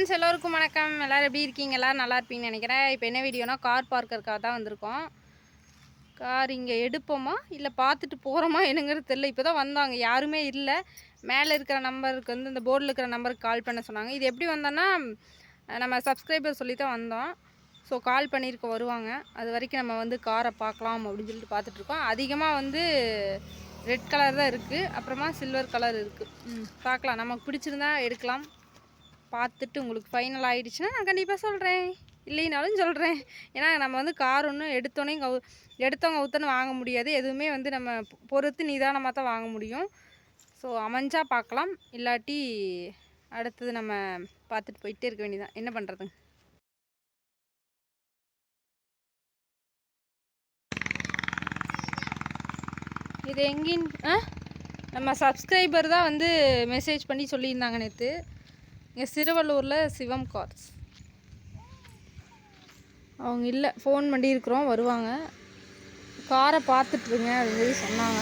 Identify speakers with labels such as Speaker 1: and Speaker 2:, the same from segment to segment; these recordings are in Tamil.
Speaker 1: ஃப்ரெண்ட்ஸ் எல்லோருக்கும் வணக்கம். எல்லோரும் எப்படி இருக்கீங்க? எல்லோரும் நல்லா இருப்பீங்கன்னு நினைக்கிறேன். இப்போ என்ன வீடியோனா கார் பார்க்கறக்காக தான் வந்திருக்கோம். கார் இங்கே எடுப்போமா? இல்லை பார்த்துட்டு போகிறோமா என்னங்கிறது தெரில இப்போ தான் வந்தாங்க. யாருமே இல்லை. மேலே இருக்கிற நம்பருக்கு வந்து இந்த போர்டில் இருக்கிற நம்பருக்கு கால் பண்ண சொன்னாங்க. இது எப்படி வந்தோன்னா நம்ம சப்ஸ்கிரைபர் சொல்லி தான் வந்தோம். ஸோ கால் பண்ணியிருக்க வருவாங்க. அது வரைக்கும் நம்ம வந்து காரை பார்க்கலாம் அப்படின்னு சொல்லிட்டு பார்த்துட்ருக்கோம் அதிகமாக வந்து ரெட் கலர் தான் இருக்குது அப்புறமா சில்வர் கலர் இருக்குது பார்க்கலாம். நமக்கு பிடிச்சிருந்தா எடுக்கலாம். பார்த்துட்டு உங்களுக்கு ஃபைனல் ஆகிடுச்சுன்னா நான் கண்டிப்பாக சொல்கிறேன் இல்லைனாலும் சொல்கிறேன் ஏன்னா நம்ம வந்து கார் ஒன்றும் எடுத்தோன்னே கவு எடுத்தவங்க ஊத்தன்னு வாங்க முடியாது. எதுவுமே வந்து நம்ம பொறுத்து நிதானமாக தான் வாங்க முடியும். ஸோ அமைஞ்சால் பார்க்கலாம். இல்லாட்டி அடுத்தது நம்ம பார்த்துட்டு போயிட்டே இருக்க வேண்டியதான் என்ன பண்ணுறது இது எங்கேன்னு ஆ? நம்ம சப்ஸ்கிரைபர் தான் வந்து மெசேஜ் பண்ணி சொல்லியிருந்தாங்க நேற்று இங்கே சிறுவள்ளூரில் சிவம் கார்ஸ். அவங்க இல்லை ஃபோன் பண்ணியிருக்கிறோம் வருவாங்க. காரை பார்த்துட்ருங்க அப்படின்னு சொல்லி சொன்னாங்க.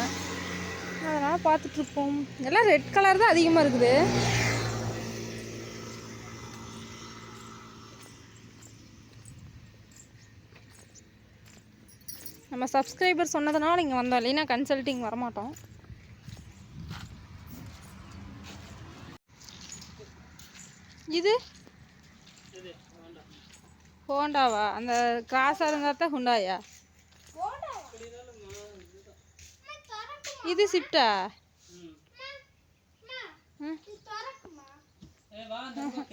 Speaker 1: அதனால் பார்த்துட்ருப்போம் எல்லாம் ரெட் கலர் தான் அதிகமாக இருக்குது. நம்ம சப்ஸ்கிரைபர் சொன்னதுனால இங்கே வந்தோம். இல்லைன்னா கன்சல்ட்டிங் வரமாட்டோம். இது? ஹோண்டாவா? அந்த கிராஸாக இருந்தால் தான் ஹுண்டாயா? இது சிப்டா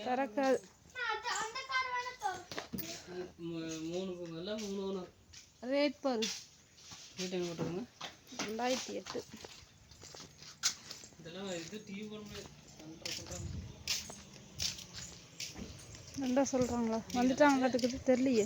Speaker 1: திறக்காது. ரேட் பாரு. ரெண்டாயிரத்தி எட்டு.
Speaker 2: இதெல்லாம் இது டிவி பண்ண
Speaker 1: ரெண்டா சொல்கிறாங்களா வந்துட்டாங்களாட்டுக்குது தெரியலையே.